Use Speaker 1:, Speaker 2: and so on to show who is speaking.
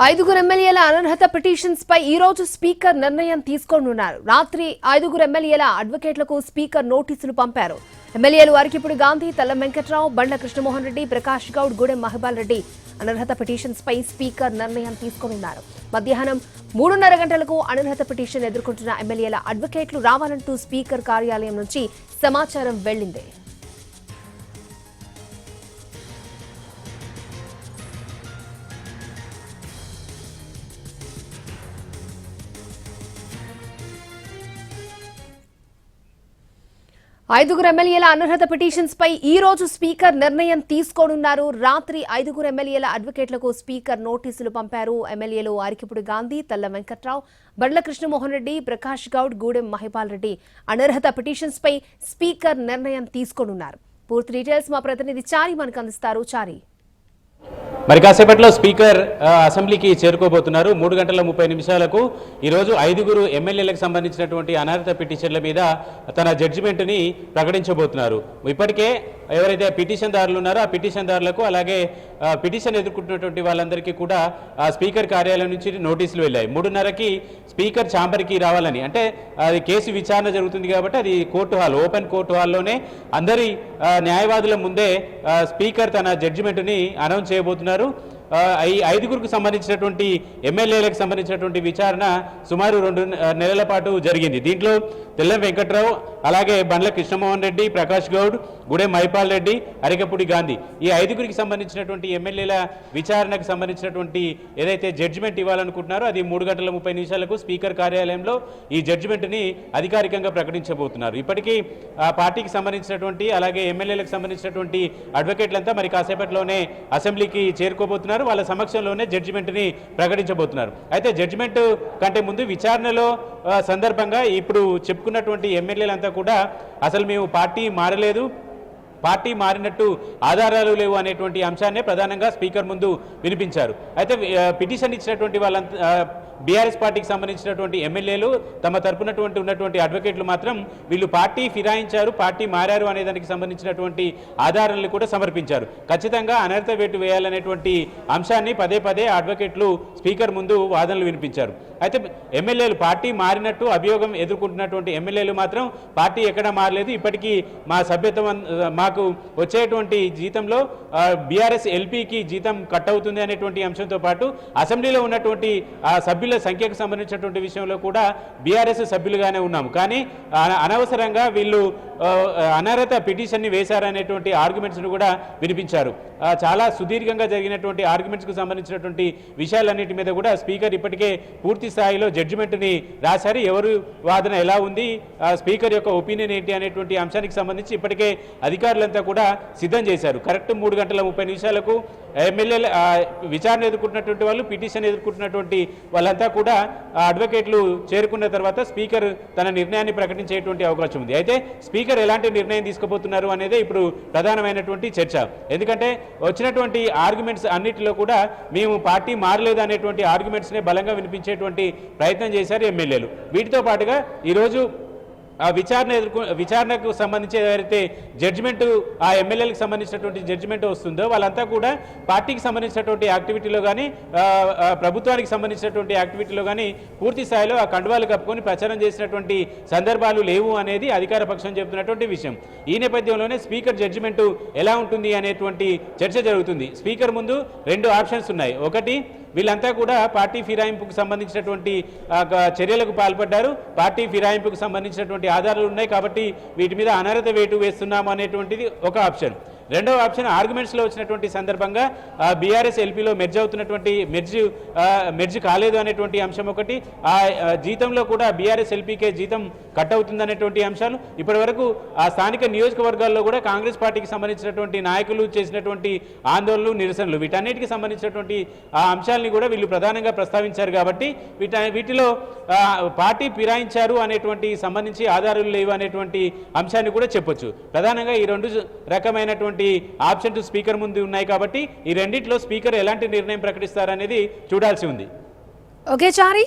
Speaker 1: ఐదుగురు ఎమ్మెల్యేల అనర్హత పిటిషన్స్ పై ఈ రోజు స్పీకర్ నిర్ణయం తీసుకోనున్నారు. రాత్రి ఐదుగురు ఎమ్మెల్యేల అడ్వకేట్లకు స్పీకర్ నోటీసులు పంపారు. ఎమ్మెల్యేలు అరికిపుడి గాంధీ తెల్ల వెంకట్రావు బండ్ల కృష్ణమోహన్ రెడ్డి ప్రకాష్ గౌడ్ గూడెం మహిబాల్ రెడ్డి అనర్హత పిటిషన్స్ పై స్పీకర్ నిర్ణయం తీసుకోనున్నారు. మధ్యాహ్నం మూడున్నర గంటలకు అనర్హత పిటిషన్ ఎదుర్కొంటున్న ఎమ్మెల్యేల అడ్వకేట్లు రావాలంటూ స్పీకర్ కార్యాలయం నుంచి సమాచారం వెళ్ళింది ఐదుగురు ఎమ్మెల్యేల అనర్హత పిటిషన్స్ పై ఈ రోజు స్పీకర్ నిర్ణయం తీసుకోనున్నారు. రాత్రి ఐదుగురు ఎమ్మెల్యేల అడ్వకేట్లకు స్పీకర్ నోటీసులు పంపారు. ఎమ్మెల్యేలు ఆరికిపుడి గాంధీ తల్ల వెంకట్రావు బండ్ల కృష్ణమోహన్ రెడ్డి ప్రకాష్ గౌడ్ గూడెం మహిపాల్ రెడ్డి అనర్హత పిటిషన్స్ పై స్పీకర్ నిర్ణయం తీసుకోనున్నారు. పూర్తి డీటెయిల్స్ మా ప్రతినిధి చారి మనకు అందిస్తారు. చారి.
Speaker 2: మరి కాసేపట్లో స్పీకర్ అసెంబ్లీకి చేరుకోబోతున్నారు. మూడు గంటల ముప్పై నిమిషాలకు ఈరోజు ఐదుగురు ఎమ్మెల్యేలకు సంబంధించినటువంటి అనర్హత పిటిషన్ల మీద తన జడ్జిమెంట్ని ప్రకటించబోతున్నారు. ఇప్పటికే ఎవరైతే పిటిషన్దారులు ఉన్నారో ఆ పిటిషన్దారులకు అలాగే పిటిషన్ ఎదుర్కొంటున్నటువంటి వాళ్ళందరికీ కూడా ఆ స్పీకర్ కార్యాలయం నుంచి నోటీసులు వెళ్ళాయి. మూడున్నరకి స్పీకర్ ఛాంబర్కి రావాలని. అంటే అది కేసు విచారణ జరుగుతుంది కాబట్టి అది కోర్టు హాల్ ఓపెన్ కోర్టు హాల్లోనే అందరి న్యాయవాదుల ముందే స్పీకర్ తన జడ్జిమెంట్ని అనౌన్స్ చేయబోతున్నారు. ఈ ఐదుగురికి సంబంధించినటువంటి ఎమ్మెల్యేలకు సంబంధించినటువంటి విచారణ సుమారు రెండు నెలల పాటు జరిగింది. దీంట్లో తెల్లం వెంకట్రావు అలాగే బండ్ల కృష్ణమోహన్ రెడ్డి ప్రకాష్ గౌడ్ గుడే మైపాల్ రెడ్డి అరికపూడి గాంధీ. ఈ ఐదుగురికి సంబంధించినటువంటి ఎమ్మెల్యేల విచారణకు సంబంధించినటువంటి ఏదైతే జడ్జిమెంట్ ఇవ్వాలనుకుంటున్నారో అది మూడు గంటల ముప్పై నిమిషాలకు స్పీకర్ కార్యాలయంలో ఈ జడ్జిమెంట్ని అధికారికంగా ప్రకటించబోతున్నారు. ఇప్పటికీ ఆ పార్టీకి సంబంధించినటువంటి అలాగే ఎమ్మెల్యేలకు సంబంధించినటువంటి అడ్వకేట్లంతా మరి కాసేపట్లోనే అసెంబ్లీకి చేరుకోబోతున్నారు. వాళ్ళ సమక్షంలోనే జడ్జిమెంట్ని ప్రకటించబోతున్నారు. అయితే జడ్జిమెంట్ కంటే ముందు విచారణలో సందర్భంగా ఇప్పుడు చెప్పుకున్నటువంటి ఎమ్మెల్యేలంతా కూడా అసలు మేము పార్టీ మారలేదు. పార్టీ మారినట్టు ఆధారాలు లేవు అనేటువంటి అంశాన్నే ప్రధానంగా స్పీకర్ ముందు వినిపించారు. అయితే పిటిషన్ ఇచ్చినటువంటి వాళ్ళంతా బీఆర్ఎస్ పార్టీకి సంబంధించినటువంటి ఎమ్మెల్యేలు తమ తరపునటువంటి ఉన్నటువంటి అడ్వకేట్లు మాత్రం వీళ్ళు పార్టీ ఫిరాయించారు పార్టీ మారారు అనే దానికి సంబంధించినటువంటి ఆధారాలను కూడా సమర్పించారు. ఖచ్చితంగా అనర్హత వేటు వేయాలనేటువంటి అంశాన్ని పదే పదే అడ్వకేట్లు స్పీకర్ ముందు వాదనలు వినిపించారు. అయితే ఎమ్మెల్యేలు పార్టీ మారినట్టు అభియోగం ఎదుర్కొంటున్నటువంటి ఎమ్మెల్యేలు మాత్రం పార్టీ ఎక్కడా మారలేదు. ఇప్పటికీ మా సభ్యత్వం మాకు వచ్చేటువంటి జీతంలో బీఆర్ఎస్ ఎల్పీకి జీతం కట్ అవుతుంది అనేటువంటి అంశంతో పాటు అసెంబ్లీలో ఉన్నటువంటి ఆ సభ్యుల సంఖ్యకు సంబంధించినటువంటి విషయంలో కూడా బీఆర్ఎస్ సభ్యులుగానే ఉన్నాము. కానీ అనవసరంగా వీళ్ళు అనర్హత పిటిషన్ని వేశారనేటువంటి ఆర్గ్యుమెంట్స్ను కూడా వినిపించారు. చాలా సుదీర్ఘంగా జరిగినటువంటి ఆర్గ్యుమెంట్స్కు సంబంధించినటువంటి విషయాలన్నిటి మీద కూడా స్పీకర్ ఇప్పటికే పూర్తి స్థాయిలో జడ్జిమెంట్ని రాశారు. ఎవరు వాదన ఎలా ఉంది? స్పీకర్ యొక్క ఒపీనియన్ ఏంటి అనేటువంటి అంశానికి సంబంధించి ఇప్పటికే అధికారులంతా కూడా సిద్ధం చేశారు. కరెక్ట్ మూడు గంటల ముప్పై నిమిషాలకు ఎమ్మెల్యేల విచారణ ఎదుర్కొంటున్నటువంటి వాళ్ళు పిటిషన్ ఎదుర్కొంటున్నటువంటి వాళ్ళంతా కూడా అడ్వకేట్లు చేరుకున్న తర్వాత స్పీకర్ తన నిర్ణయాన్ని ప్రకటించేటువంటి అవకాశం ఉంది. అయితే స్పీకర్ ఎలాంటి నిర్ణయం తీసుకోబోతున్నారు అనేది ఇప్పుడు ప్రధానమైనటువంటి చర్చ. ఎందుకంటే వచ్చినటువంటి ఆర్గ్యుమెంట్స్ అన్నిటిలో కూడా మేము పార్టీ మారలేదు అనేటువంటి ఆర్గ్యుమెంట్స్నే బలంగా వినిపించేటువంటి ప్రయత్నం చేశారు ఎమ్మెల్యేలు. వీటితో పాటుగా ఈరోజు ఆ విచారణ ఎదుర్కొ విచారణకు సంబంధించి ఏదైతే జడ్జిమెంట్ ఆ ఎమ్మెల్యేలకు సంబంధించినటువంటి జడ్జిమెంట్ వస్తుందో వాళ్ళంతా కూడా పార్టీకి సంబంధించినటువంటి యాక్టివిటీలో కానీ ప్రభుత్వానికి సంబంధించినటువంటి యాక్టివిటీలో కానీ పూర్తి స్థాయిలో ఆ కండువాలు కప్పుకొని ప్రచారం చేసినటువంటి సందర్భాలు లేవు అనేది అధికార పక్షం చెబుతున్నటువంటి విషయం. ఈ నేపథ్యంలోనే స్పీకర్ జడ్జిమెంటు ఎలా ఉంటుంది అనేటువంటి చర్చ జరుగుతుంది. స్పీకర్ ముందు రెండు ఆప్షన్స్ ఉన్నాయి. ఒకటి వీళ్ళంతా కూడా పార్టీ ఫిరాయింపుకు సంబంధించినటువంటి చర్యలకు పాల్పడ్డారు. పార్టీ ఫిరాయింపుకు సంబంధించినటువంటి ఆధారాలు ఉన్నాయి కాబట్టి వీటి మీద అనర్హత వేటు వేస్తున్నాము అనేటువంటిది ఒక ఆప్షన్. రెండవ ఆప్షన్ ఆర్గ్యుమెంట్స్లో వచ్చినటువంటి సందర్భంగా బీఆర్ఎస్ ఎల్పీలో మెర్జ్ అవుతున్నటువంటి మెర్జ్ మెర్జ్ కాలేదు అనేటువంటి అంశం ఒకటి. ఆ జీతంలో కూడా బీఆర్ఎస్ ఎల్పీకే జీతం కట్ అవుతుంది అనేటువంటి అంశాలు. ఇప్పటి వరకు ఆ స్థానిక నియోజకవర్గాల్లో కూడా కాంగ్రెస్ పార్టీకి సంబంధించినటువంటి నాయకులు చేసినటువంటి ఆందోళనలు నిరసనలు వీటన్నిటికి సంబంధించినటువంటి ఆ అంశాలని కూడా వీళ్ళు ప్రధానంగా ప్రస్తావించారు కాబట్టి వీట వీటిలో పార్టీ ఫిరాయించారు అనేటువంటి సంబంధించి ఆధారాలు లేవు అనేటువంటి అంశాన్ని కూడా చెప్పొచ్చు. ప్రధానంగా ఈ రెండు రకమైనటువంటి ఆప్షన్ స్పీకర్ ముందు ఉన్నాయి కాబట్టి ఈ రెండిట్లో స్పీకర్ ఎలాంటి నిర్ణయం ప్రకటిస్తారనేది చూడాల్సి ఉంది.
Speaker 1: ఓకే చారీ.